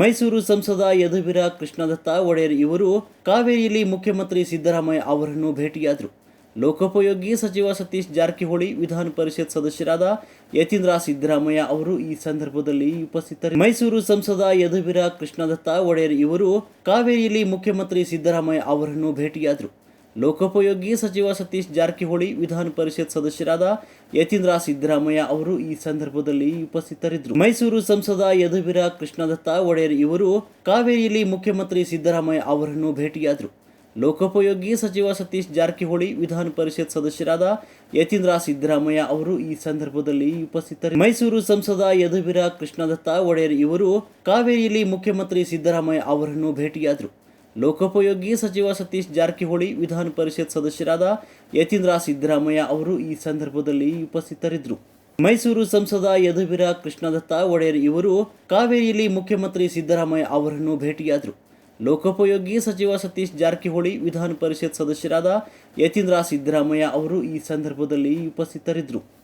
ಮೈಸೂರು ಸಂಸದ ಯದುವೀರ ಕೃಷ್ಣದತ್ತ ಒಡೆಯರ್ ಇವರು ಕಾವೇರಿಯಲ್ಲಿ ಮುಖ್ಯಮಂತ್ರಿ ಸಿದ್ದರಾಮಯ್ಯ ಅವರನ್ನು ಭೇಟಿಯಾದರು. ಲೋಕೋಪಯೋಗಿ ಸಚಿವ ಸತೀಶ್ ಜಾರಕಿಹೊಳಿ, ವಿಧಾನ ಪರಿಷತ್ ಸದಸ್ಯರಾದ ಯತೀಂದ್ರ ಸಿದ್ದರಾಮಯ್ಯ ಅವರು ಈ ಸಂದರ್ಭದಲ್ಲಿ ಉಪಸ್ಥಿತರು ಮೈಸೂರು ಸಂಸದ ಯದುವೀರ ಕೃಷ್ಣದತ್ತ ಒಡೆಯರ್ ಇವರು ಕಾವೇರಿಯಲ್ಲಿ ಮುಖ್ಯಮಂತ್ರಿ ಸಿದ್ದರಾಮಯ್ಯ ಅವರನ್ನು ಭೇಟಿಯಾದರು. ಲೋಕೋಪಯೋಗಿ ಸಚಿವ ಸತೀಶ್ ಜಾರಕಿಹೊಳಿ, ವಿಧಾನ ಪರಿಷತ್ ಸದಸ್ಯರಾದ ಯತೀಂದ್ರ ಸಿದ್ದರಾಮಯ್ಯ ಅವರು ಈ ಸಂದರ್ಭದಲ್ಲಿ ಉಪಸ್ಥಿತರಿದ್ದರು. ಮೈಸೂರು ಸಂಸದ ಯದುವೀರ ಕೃಷ್ಣದತ್ತ ಒಡೆಯರ್ ಇವರು ಕಾವೇರಿಯಲ್ಲಿ ಮುಖ್ಯಮಂತ್ರಿ ಸಿದ್ದರಾಮಯ್ಯ ಅವರನ್ನು ಭೇಟಿಯಾದರು. ಲೋಕೋಪಯೋಗಿ ಸಚಿವ ಸತೀಶ್ ಜಾರಕಿಹೊಳಿ, ವಿಧಾನ ಪರಿಷತ್ ಸದಸ್ಯರಾದ ಯತೀಂದ್ರ ಸಿದ್ದರಾಮಯ್ಯ ಅವರು ಈ ಸಂದರ್ಭದಲ್ಲಿ ಉಪಸ್ಥಿತರಿದ್ದರು. ಮೈಸೂರು ಸಂಸದ ಯದುವೀರ ಕೃಷ್ಣದತ್ತ ಒಡೆಯರ್ ಇವರು ಕಾವೇರಿಯಲ್ಲಿ ಮುಖ್ಯಮಂತ್ರಿ ಸಿದ್ದರಾಮಯ್ಯ ಅವರನ್ನು ಭೇಟಿಯಾದರು. ಲೋಕೋಪಯೋಗಿ ಸಚಿವ ಸತೀಶ್ ಜಾರಕಿಹೊಳಿ, ವಿಧಾನ ಪರಿಷತ್ ಸದಸ್ಯರಾದ ಯತೀಂದ್ರ ಸಿದ್ದರಾಮಯ್ಯ ಅವರು ಈ ಸಂದರ್ಭದಲ್ಲಿ ಉಪಸ್ಥಿತರಿದ್ದರು. ಮೈಸೂರು ಸಂಸದ ಯದುವೀರ ಕೃಷ್ಣದತ್ತ ಒಡೆಯರ್ ಇವರು ಕಾವೇರಿಯಲ್ಲಿ ಮುಖ್ಯಮಂತ್ರಿ ಸಿದ್ದರಾಮಯ್ಯ ಅವರನ್ನು ಭೇಟಿಯಾದರು. ಲೋಕೋಪಯೋಗಿ ಸಚಿವ ಸತೀಶ್ ಜಾರಕಿಹೊಳಿ, ವಿಧಾನ ಪರಿಷತ್ ಸದಸ್ಯರಾದ ಯತೀಂದ್ರ ಸಿದ್ದರಾಮಯ್ಯ ಅವರು ಈ ಸಂದರ್ಭದಲ್ಲಿ ಉಪಸ್ಥಿತರಿದ್ದರು.